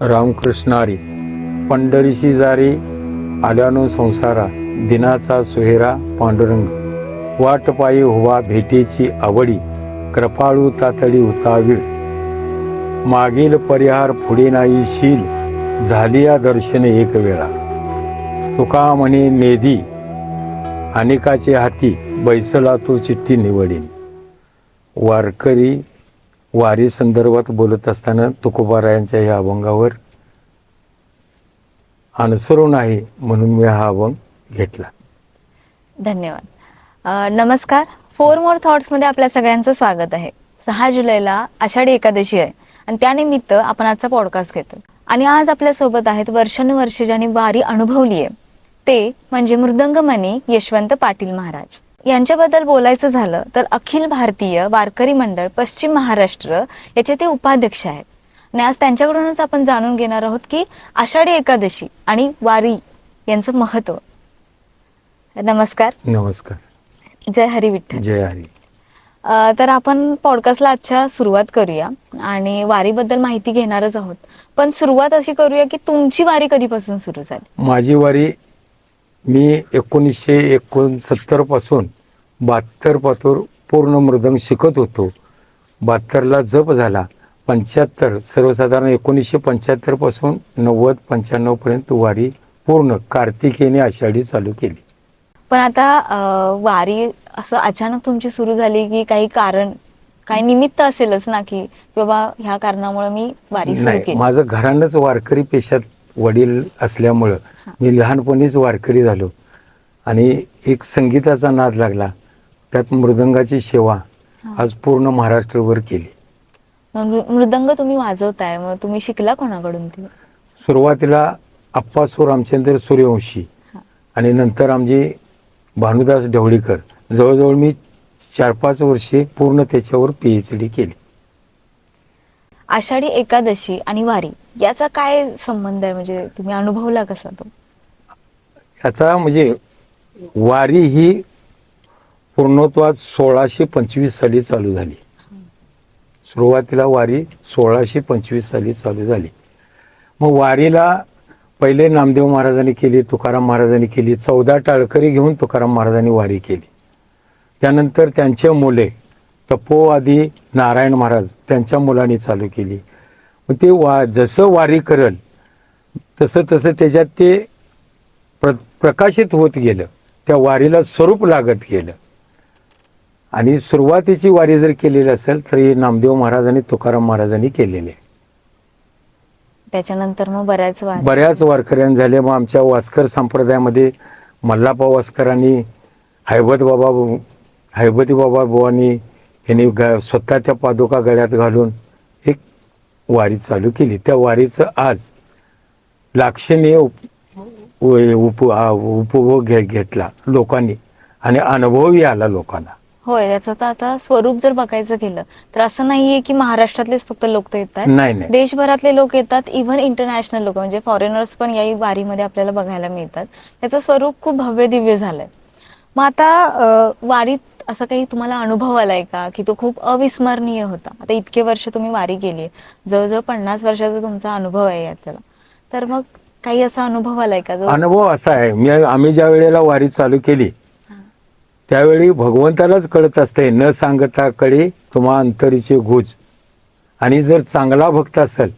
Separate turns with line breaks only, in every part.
रामकृष्णारी. पंढरीशी जारी आल्यानो संसारा दिनाचा सोहेरा पांडुरंग. वाटपायी हुवा भेटीची आवडी कृपाळू तातडी उतावीळ. मागील परिहार पुढे नाही शील झाली या दर्शन एक वेळा. तुका म्हणे नेदी अनेकाचे हाती बैसला तो चिठ्ठी निवडीन. वारकरी वारी संदर्भात बोलत असताना तुकोबारायांच्या या अभंगावर अनुसरून आहे म्हणून मी हा अभंग घेतला.
धन्यवाद. नमस्कार. फोर मोर थॉट्समध्ये आपल्या सगळ्यांचं स्वागत आहे. सहा जुलैला आषाढी एकादशी आहे आणि त्यानिमित्त आपण आजचा पॉडकास्ट घेतो आणि आज आपल्यासोबत आहेत वर्षानुवर्षे ज्यांनी वारी अनुभवली आहे ते म्हणजे मृदंगमणी यशवंत पाटील महाराज. यांच्याबद्दल बोलायचं झालं तर अखिल भारतीय वारकरी मंडळ पश्चिम महाराष्ट्र याचे ते उपाध्यक्ष आहेत. आणि आज त्यांच्याकडूनच आपण जाणून घेणार आहोत की आषाढी एकादशी आणि वारी यांचं महत्त्व नमस्कार.
नमस्कार.
जय हरी विठ्ठल.
जय हरी.
तर आपण पॉडकास्टला आजच्या सुरुवात करूया आणि वारीबद्दल माहिती घेणारच आहोत. पण सुरुवात अशी करूया की तुमची वारी कधीपासून सुरू झाली?
माझी वारी मी एकोणीसशे एकोणसत्तरपासून बहात्तर पातूर पूर्ण मृदंग शिकत होतो. बहात्तरला जप झाला. पंच्याहत्तर सर्वसाधारण एकोणीसशे पंच्याहत्तरपासून नव्वद पंच्याण्णव पर्यंत वारी पूर्ण कार्तिकेने आषाढी चालू केली.
पण आता वारी असं अचानक तुमची सुरू झाली की काही कारण काही निमित्त असेलच ना की बाबा ह्या कारणामुळे मी वारी सुरू
नाही
केली?
माझं घरानंच वारकरी पेशात वडील असल्यामुळं मी लहानपणीच वारकरी झालो. आणि एक संगीताचा नाद लागला. त्यात मृदंगाची सेवा आज पूर्ण महाराष्ट्रभर केली.
मृदंग तुम्ही वाजवताय. मग तुम्ही शिकला कोणाकडून ते?
सुरुवातीला अप्पासू रामचंद्र सूर्यवंशी आणि नंतर आमची भानुदास ढवळीकर. जवळजवळ मी चार पाच वर्षे पूर्ण त्याच्यावर पी एच डी केली.
आषाढी एकादशी आणि वारी याचा काय संबंध आहे? म्हणजे तुम्ही अनुभवला कसा तो?
याचा म्हणजे वारी ही पूर्णत्वात सोळाशे पंचवीस साली चालू झाली. सुरुवातीला वारी सोळाशे पंचवीस साली चालू झाली. मग वारीला पहिले नामदेव महाराजांनी केली तुकाराम महाराजांनी केली चौदा टाळकरी घेऊन तुकाराम महाराजांनी वारी केली. त्यानंतर त्यांचे मुले तपोवादी नारायण महाराज त्यांच्या मुलांनी चालू केली. मग ते वा जसं वारी करल तसं तसं त्याच्यात ते प्र प्रकाशित होत गेलं. त्या वारीला स्वरूप लागत गेलं. आणि सुरुवातीची वारी जर केलेली असेल तर हे नामदेव महाराज आणि तुकाराम महाराजांनी केलेले आहे.
त्याच्यानंतर मग बऱ्याच
बऱ्याच वारकऱ्यांनी झाले. मग आमच्या वास्कर संप्रदायामध्ये मल्लापा वास्करांनी हैबत बाबा हैबती बाबा बुवांनी यांनी ग स्वतः त्या पादुका गळ्यात घालून एक वारी चालू केली. त्या वारीचं आज लाक्षणीय उप उप उपभोग घेतला लोकांनी आणि अनुभवही आला लोकांना.
होय त्याचं तर आता स्वरूप जर बघायचं गेलं तर असं नाहीये की महाराष्ट्रातलेच फक्त लोक तर येतात.
नाही नाही.
देशभरातले लोक येतात इव्हन इंटरनॅशनल लोक म्हणजे फॉरेनर्स पण याही वारीमध्ये आपल्याला बघायला मिळतात. याचं स्वरूप खूप भव्य दिव्य झालंय. मग आता वारीत असं काही तुम्हाला अनुभव आलाय का? की तो खूप अविस्मरणीय होता. आता इतके वर्ष तुम्ही वारी केली जवळजवळ पन्नास वर्षाचा तुमचा अनुभव आहे यातला तर मग काही असा अनुभव आलाय का जो
अनुभव असा आहे. मी आम्ही ज्या वेळेला वारी चालू केली त्यावेळी भगवंतालाच कळत असते न सांगता कळे तुम्हा अंतरीचे गुज. आणि जर चांगला भक्त असेल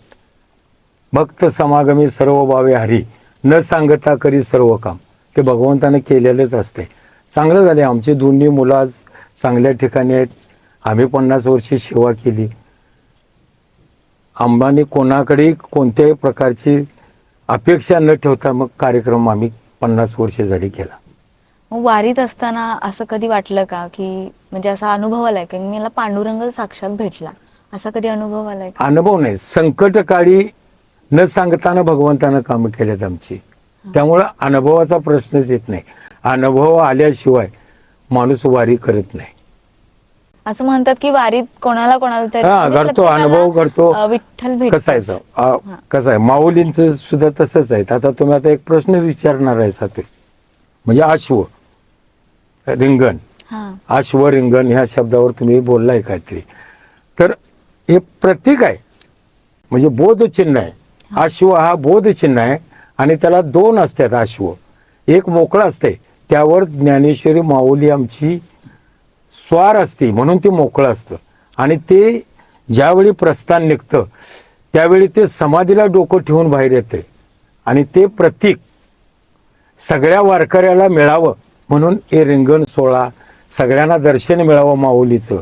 भक्त समागमी सर्व भावे हरी न सांगता करी सर्व काम. ते भगवंताने केलेलंच असते. चांगलं झाले आमची दोन्ही मुलं आज चांगल्या ठिकाणी आहेत. आम्ही पन्नास वर्षी सेवा केली. आम्हाने कोणाकडे कोणत्याही प्रकारची अपेक्षा न ठेवता मग कार्यक्रम आम्ही पन्नास वर्षे झाली केला.
मग वारीत असताना असं कधी वाटलं का? की म्हणजे असा अनुभव आलाय का? मला पांडुरंग साक्षात भेटला. असा कधी अनुभव आलाय
अनुभव नाही. संकट काळी न सांगताना भगवंतानं कामं केलेत आमची. त्यामुळं अनुभवाचा प्रश्नच येत नाही. अनुभव आल्याशिवाय माणूस वारी करत नाही.
असं म्हणतात की वारीत कोणाला कोणाला तरी
हा
म्हणजे
करतो अनुभव करतो.
विठ्ठल भेट
कसं आहे माऊलींचं सुद्धा तसंच आहे. आता तुम्ही आता एक प्रश्न विचारणार आहे सातू म्हणजे अश्व रिंगण. अश्व रिंगण ह्या शब्दावर तुम्ही बोललाय काहीतरी. तर हे प्रतीक आहे. म्हणजे बोध चिन्ह आहे अश्व हा बोध चिन्ह आहे. आणि त्याला दोन असतात अश्व. एक मोकळं असते त्यावर ज्ञानेश्वरी माऊली आमची स्वार असते म्हणून ते मोकळं असतं. आणि ते ज्यावेळी प्रस्थान निघतं त्यावेळी ते समाधीला डोकं ठेवून बाहेर येते. आणि ते प्रतीक सगळ्या वारकऱ्याला मिळावं म्हणून हे रिंगण सोहळा सगळ्यांना दर्शन मिळावं माऊलीचं.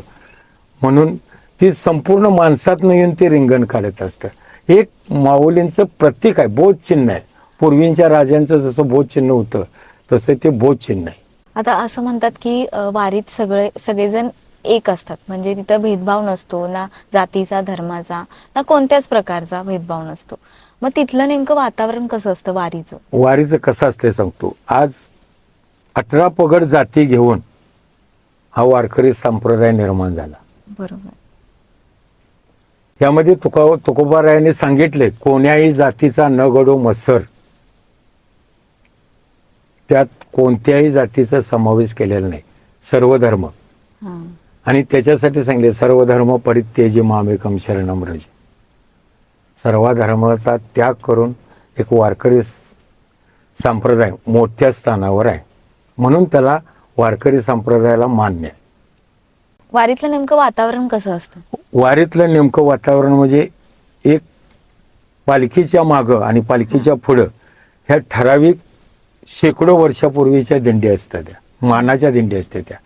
म्हणून ती संपूर्ण माणसात येऊन ते रिंगण काढत असतं एक माऊलींचं प्रतीक आहे बोध चिन्ह आहे. पूर्वींच्या राजांचं जसं बोध चिन्ह होतं तसं ते बोध चिन्ह आहे.
आता असं म्हणतात की अ, वारीत सगळे सगळेजण एक असतात. म्हणजे तिथं भेदभाव नसतो ना जातीचा धर्माचा ना कोणत्याच प्रकारचा भेदभाव नसतो. मग तिथलं नेमकं वातावरण कसं असतं वारीचं?
वारीचं कसं असते सांगतो. आज अठरा पगड जाती घेऊन हा वारकरी संप्रदाय निर्माण झाला.
बरोबर.
यामध्ये तुका तुकोबारायांनी सांगितले कोण्याही जातीचा न गडो मत्सर. त्यात कोणत्याही जातीचा समावेश केलेला नाही. सर्व धर्म.
हा.
आणि त्याच्यासाठी सांगले सर्व धर्म परित्यजी मामेकम शरणम रज सर्व धर्माचा त्याग करून एक वारकरी संप्रदाय मोठ्या स्थानावर आहे. म्हणून त्याला वारकरी संप्रदायाला मान्य आहे.
वारीतलं नेमकं वातावरण कसं असतं?
वारीतलं नेमकं वातावरण म्हणजे एक पालखीच्या मागं आणि पालखीच्या पुढं ह्या ठराविक शेकडो वर्षापूर्वीच्या दिंडी असतात त्या. मानाच्या दिंडी असतात त्या.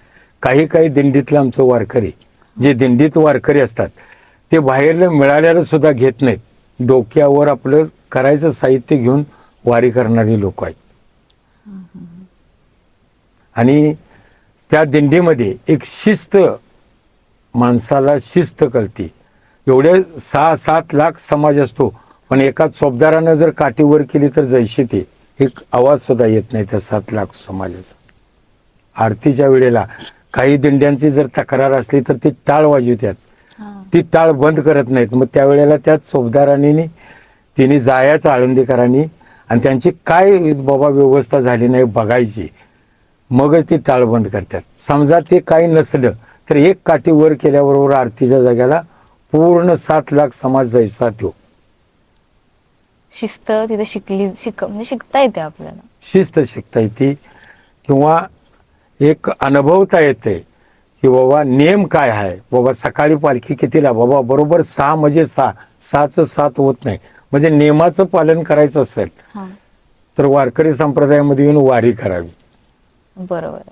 काही काही दिंडीतलं आमचं वारकरी जे दिंडीत वारकरी असतात ते बाहेरलं मिळाल्याला सुद्धा घेत नाहीत. डोक्यावर आपलं करायचं साहित्य घेऊन वारी करणारी लोक आहेत. आणि त्या दिंडीमध्ये एक शिस्त माणसाला शिस्त कळते. एवढे सहा सात लाख समाज असतो पण एका चोपदारानं जर काठीवर केली तर जैशी ते. एक आवाज सुद्धा येत नाही त्या सात लाख समाजाचा. आरतीच्या वेळेला काही दिंड्यांची जर तक्रार असली तर ती टाळ वाजवतात
हा.
ती टाळ बंद करत नाहीत. मग त्यावेळेला त्या चोपदारांनी तिने जायचं आळंदीकरांनी आणि त्यांची काय बाबा व्यवस्था झाली नाही बघायची मगच ती टाळ बंद करतात. समजा ते काही नसलं तर एक काठी वर केल्याबरोबर आरतीच्या जाग्याला पूर्ण सात लाख समाज जैसा तो
शिस्त तिथे शिकली शिक म्हणजे शिकता येते आपल्याला.
शिस्त शिकता येते. किंवा एक अनुभवता येते की बाबा नेम काय आहे? बाबा सकाळी पालखी कितीला बाबा बरोबर सहा म्हणजे सहा. सहाचं सात होत नाही. म्हणजे नियमाचं पालन करायचं असेल तर वारकरी संप्रदायामध्ये येऊन वारी करावी.
बरोबर. आहे.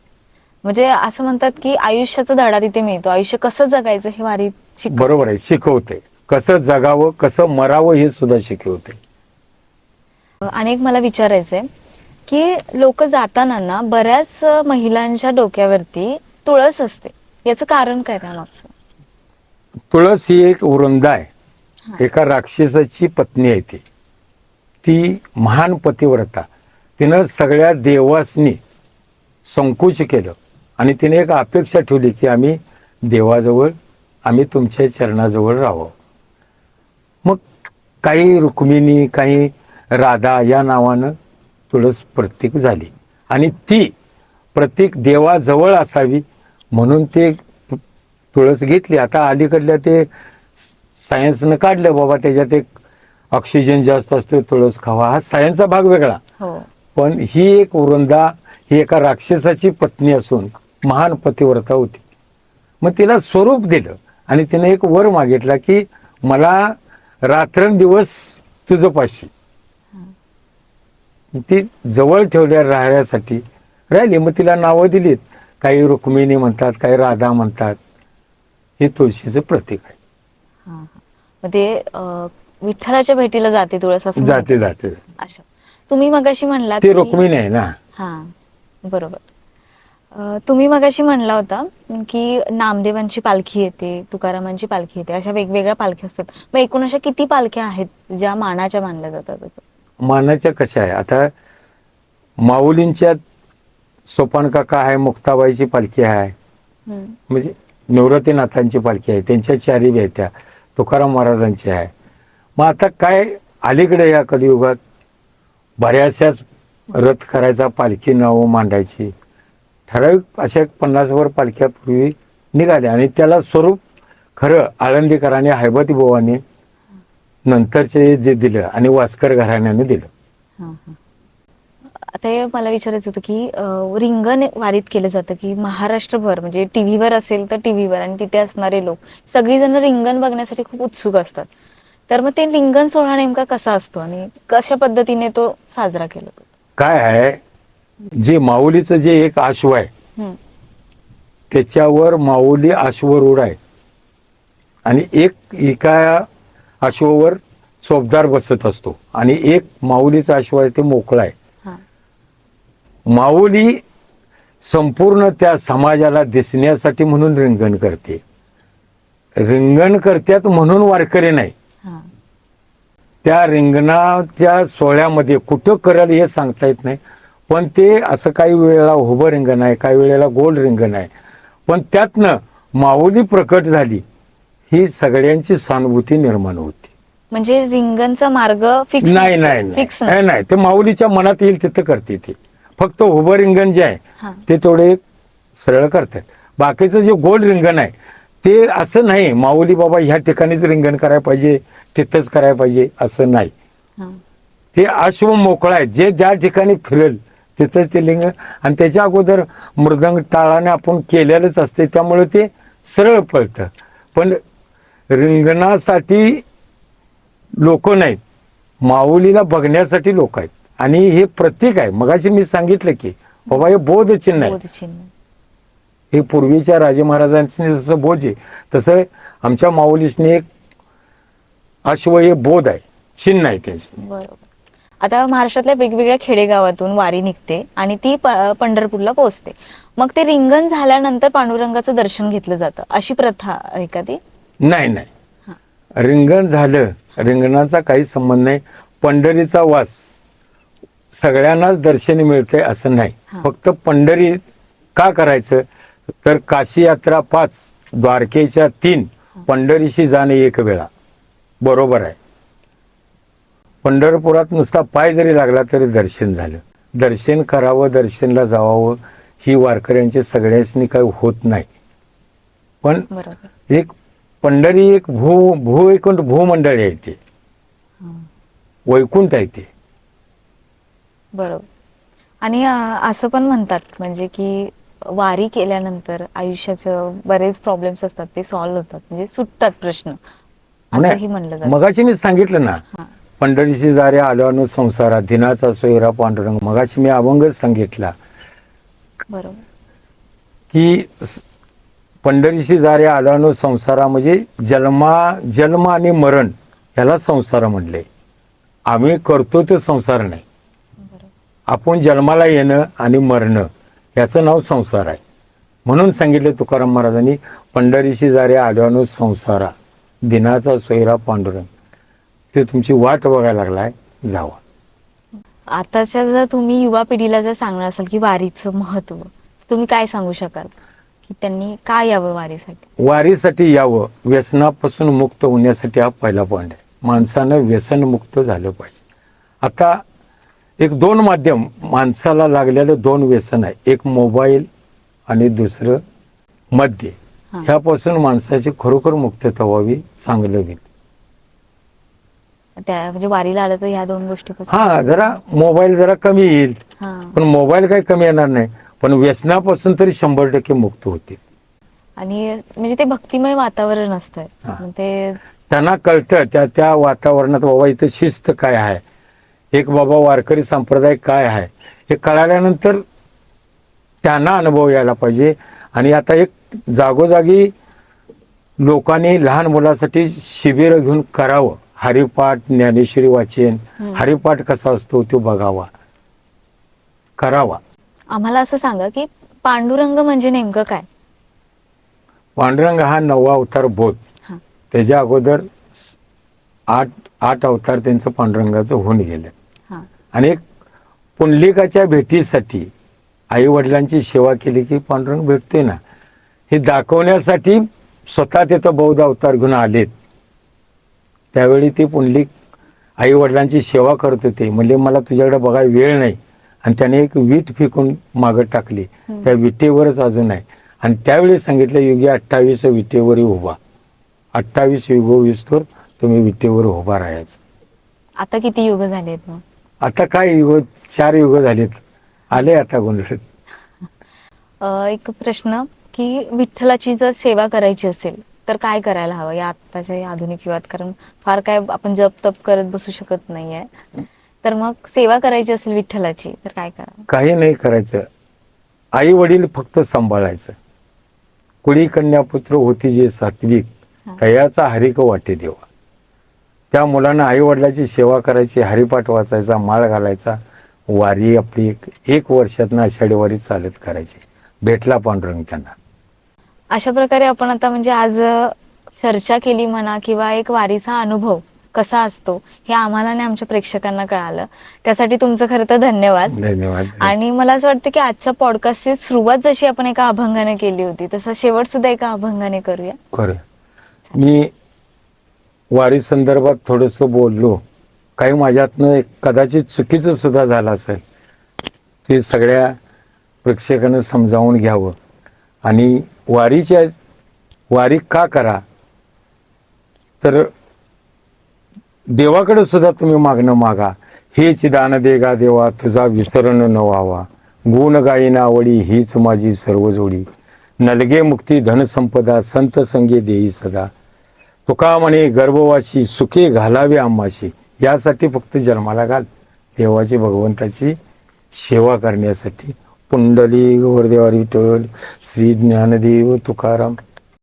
म्हणजे असं म्हणतात की आयुष्याचा धडा तिथे मिळतो. आयुष्य कसं जगायचं हे शिक
बरोबर आहे. शिकवते. कसं जगावं कसं मरावं हे सुद्धा शिकवते.
आणि एक मला विचारायचंय की लोक जाताना ना बऱ्याच महिलांच्या डोक्यावरती तुळस असते. याचं कारण काय त्यामागचं
तुळस ही एक वृंदा आहे. एका राक्षसाची पत्नी आहे ती. ती महान पतिव्रता. तिनं सगळ्या देवासनी संकोच केलं. आणि तिने एक अपेक्षा ठेवली की आम्ही देवाजवळ आम्ही तुमच्या चरणाजवळ राहावं. मग काही रुक्मिणी काही राधा या नावानं तुळस प्रतीक झाली. आणि ती प्रतीक देवाजवळ असावी म्हणून ते तुळस घेतली. आता अलीकडल्या ते सायन्सनं काढलं बाबा त्याच्यात एक ऑक्सिजन जास्त असतो तुळस खावा. हा सायन्सचा भाग वेगळा.
हो.
पण ही एक वृंदा ही एका राक्षसाची पत्नी असून महान पतिव्रता होती. मग तिला स्वरूप दिलं आणि तिने एक वर मागितला की मला रात्रंदिवस तुझं पाशी ती जवळ ठेवल्या राहण्यासाठी राहिली. मग तिला नावं दिलीत. काही रुक्मिणी म्हणतात काही राधा म्हणतात. हे तुळशीचं प्रतीक आहे.
हा, हा. मग ते अं, विठ्ठलाच्या भेटीला जाते तुळस असं
जाते जाते.
म्हणतात. अच्छा. तुम्ही मगाशी म्हणलात
ती रुक्मिणी आहे ना?
हा बरोबर. अं, तुम्ही मगाशी म्हणला होता की नामदेवांची पालखी येते तुकारामांची पालखी येते अशा वेगवेगळ्या पालख्या असतात. मग एकूण अशा किती पालख्या आहेत ज्या मानाच्या मानल्या जातात? असं?
मानाच्या कशा आहे? आता माऊलींच्या सोपान काका आहे मुक्ताबाईची पालखी आहे. म्हणजे निवृत्तीनाथांची पालखी आहे. त्यांच्या चारी बी आहेत त्या तुकाराम महाराजांची आहे. मग आता काय अलीकडे या कलियुगात बऱ्याचशाच रथ करायचा पालखी नाव मांडायची. ठराविक अशा पन्नासवर पालख्या पूर्वी निघाल्या आणि त्याला स्वरूप खरं आळंदीकरांनी हैबती बुवांनी नंतरचे जे दिलं आणि वास्कर घराण्याने दिलं.
आता हे मला विचारायचं होतं की रिंगण वारीत केलं जातं की महाराष्ट्रभर म्हणजे टीव्हीवर असेल तर टीव्हीवर आणि तिथे असणारे लोक सगळीजण रिंगण बघण्यासाठी खूप उत्सुक असतात तर मग ते रिंगण सोहळा नेमका कसा असतो आणि कशा पद्धतीने तो साजरा केला जातो
काय आहे जे माऊलीचं जे एक आश्व आहे. त्याच्यावर माऊली अश्वरूढ आहे आणि एक एका अश्वावर चोपदार बसत असतो. आणि एक माऊलीचा अश्व आहे ते मोकळा आहे. माऊली संपूर्ण त्या समाजाला दिसण्यासाठी म्हणून रिंगण करते. रिंगण करत्यात म्हणून वारकरी नाही. त्या रिंगणाच्या सोहळ्यामध्ये कुठं करल हे सांगता येत नाही. पण ते असं काही वेळेला उभं रिंगण आहे काही वेळेला गोल रिंगण आहे. पण त्यातनं माऊली प्रकट झाली. ही सगळ्यांची सहानुभूती निर्माण होती.
म्हणजे रिंगणचा मार्ग फिक्स
नाही नाही नाही.
फिक्स
नाही, नाही. ते माऊलीच्या मनात येईल तिथं करते ते. फक्त उभं रिंगण जे. आहे ते थोडे सरळ करतात. बाकीचं जे गोल रिंगण आहे ते असं नाही माऊली बाबा ह्या ठिकाणीच रिंगण करायला पाहिजे तिथंच करायला पाहिजे असं नाही. ते अश्व मोकळा आहे. जे ज्या ठिकाणी फिरेल तिथंच ते लिंग आणि त्याच्या अगोदर मृदंग टाळाने आपण केलेलंच असते त्यामुळे ते सरळ पळतं. पण रिंगणासाठी लोक नाहीत. माऊलीला बघण्यासाठी लोक आहेत. आणि हे प्रतीक आहे. मगाशी मी सांगितलं की बाबा हे बोध चिन्ह आहे हे पूर्वीच्या राजे महाराजांनी जसं बोध आहे तसं आमच्या माऊलीसने एक अश्व हे बोध आहे. चिन्ह आहे त्यांचं.
बरोबर. आता महाराष्ट्रातल्या वेगवेगळ्या खेडेगावातून वारी निघते आणि ती पंढरपूरला पोहोचते. मग ते रिंगण झाल्यानंतर पांडुरंगाचं दर्शन घेतलं जातं. अशी प्रथा आहे का ती?
नाही नाही. रिंगण झालं रिंगणाचा काही संबंध नाही. पंढरीचा वास सगळ्यांनाच दर्शनी मिळते असं नाही. फक्त पंढरी का करायचं? तर काशी यात्रा पाच द्वारकेच्या तीन पंढरीशी जाणे एक वेळा. बरोबर आहे. पंढरपुरात नुसता पाय जरी लागला तरी दर्शन झालं. दर्शन करावं दर्शनला जावावं ही वारकऱ्यांची सगळ्यांनी काही होत नाही. पण एक पंढरी एक भू भूवैकुंठ भूमंडळी आहे ते. वैकुंठ आहे ते.
बरोबर. आणि असं पण म्हणतात म्हणजे की वारी केल्यानंतर आयुष्याचं बरेच प्रॉब्लेम्स असतात ते सॉल्व्ह होतात म्हणजे सुटतात प्रश्न. म्हणलं
मगाशी मी सांगितलं ना. पंढरीशी जारे आल्यानु संसारा दिनाचा सोयरा पांडुरंग मगाशी मी अभंगच सांगितला.
बरोबर.
की पंढरीशी जारे आल्यानं संसारा म्हणजे जन्मा जन्म आणि मरण याला संसार म्हणले. आम्ही करतो तो संसार नाही. आपण जन्माला येणं आणि मरणं याचं नाव संसार आहे. म्हणून सांगितलं तुकाराम महाराजांनी पंढरीशी जारे आल्यानं संसारा दिनाचा सोयरा पांडुरंग ते तुमची वाट बघायला लागलाय जावा.
आताच्या जर तुम्ही युवा पिढीला जर सांगणार असाल की वारीचं महत्त्व तुम्ही काय सांगू शकाल? की त्यांनी काय यावं वारीसाठी?
वारीसाठी यावं. व्यसनापासून मुक्त होण्यासाठी हा पहिला पॉईंट आहे. माणसानं व्यसनमुक्त झालं पाहिजे. आता एक दोन माध्यम माणसाला लागलेलं दोन व्यसन आहे. एक मोबाईल आणि दुसरं मद्य. ह्यापासून माणसाची खरोखर मुक्तता व्हावी चांगलं होईल.
म्हणजे वारीला आलं तर ह्या दोन गोष्टीपासून?
हा जरा मोबाईल जरा कमी येईल. पण मोबाईल काही कमी येणार नाही. पण व्यसनापासून तरी शंभर टक्के मुक्त होतील
आणि म्हणजे ते भक्तिमय वातावरण असतं. ते
त्यांना कळतं त्या त्या वातावरणात बाबा इथं शिस्त काय आहे? एक बाबा वारकरी संप्रदाय काय आहे? हे कळाल्यानंतर त्यांना अनुभव यायला पाहिजे. आणि आता एक जागोजागी लोकांनी लहान मुलासाठी शिबिर घेऊन करावं. हरिपाठ ज्ञानेश्वरी वाचन. हरिपाठ कसा असतो तो बघावा. करावा.
आम्हाला असं सांगा की पांडुरंग म्हणजे नेमकं काय?
पांडुरंग हा नववा अवतार बोध त्याच्या अगोदर आठ आठ अवतार त्यांचं पांडुरंगाचं होऊन गेलं. आणि एक पुंडलिकाच्या भेटीसाठी आई वडिलांची सेवा केली की पांडुरंग भेटतोय ना. हे दाखवण्यासाठी स्वतः तिथं बौद्ध अवतार घेऊन आलेत. त्यावेळी ते पुंडलिक आई वडिलांची सेवा करत होते. म्हणजे मला तुझ्याकडे बघायला वेळ नाही. आणि त्याने एक वीट फेकून मागं टाकली. त्या विटेवरच अजून आहे. आणि त्यावेळी सांगितलं युगी अठ्ठावीस विटेवरही उभा. अठ्ठावीस युगो विस्तोर तुम्ही विटेवर उभा राहायचं.
आता किती युग झाले आहेत मग?
आता काय युग? चार युग झालेत. आले आता गोंधळ.
एक प्रश्न की विठ्ठलाची जर सेवा करायची असेल तर काय करायला हवं? या आत्ताच्या आधुनिक युगात कारण फार काय आपण जप तप करत बसू शकत नाहीये. तर मग सेवा करायची असेल विठ्ठलाची तर काय करावं
काही नाही करायचं. आई वडील फक्त सांभाळायचं. कुडी कन्यापुत्र होती जे सात्विक तयाचा हरिक वाटे देवा. त्या मुलांना आई वडिलाची सेवा करायची हरिपाठ वाचायचा माळ घालायचा वारी आपली एक, एक वर्षातनं आषाढी वारी चालत करायची. भेटला पांडुरंग त्यांना.
अशा प्रकारे आपण आता म्हणजे आज चर्चा केली म्हणा किंवा एक वारीचा अनुभव कसा असतो हे आम्हाला आणि आमच्या प्रेक्षकांना कळालं. त्यासाठी तुमचं खरं तर धन्यवाद.
धन्यवाद.
आणि मला असं वाटतं की आजच्या पॉडकास्टची सुरुवात जशी आपण एका अभंगाने केली होती तसं शेवट सुद्धा एका अभंगाने करूया.
खरं. मी वारी संदर्भात थोडस बोललो. काही माझ्यातनं एक कदाचित चुकीचं सुद्धा झालं असेल ते सगळ्या प्रेक्षकांना समजावून घ्यावं. आणि वारीच्या वारी का करा? तर देवाकडे सुद्धा तुम्ही मागणं मागा. हेच दान देगा देवा तुझा विसरण न व्हावा. गुण गायीना आवडी हीच माझी सर्व जोडी. नलगे मुक्ती धनसंपदा संत संगे देई सदा. तुका म्हणे गर्भवाशी सुखे घालावे आम्हाशी. यासाठी फक्त जन्माला घाल. देवाची भगवंताची सेवा करण्यासाठी. पुंडली गोरदेवा विठ्ठल श्री ज्ञानदेव तुकाराम.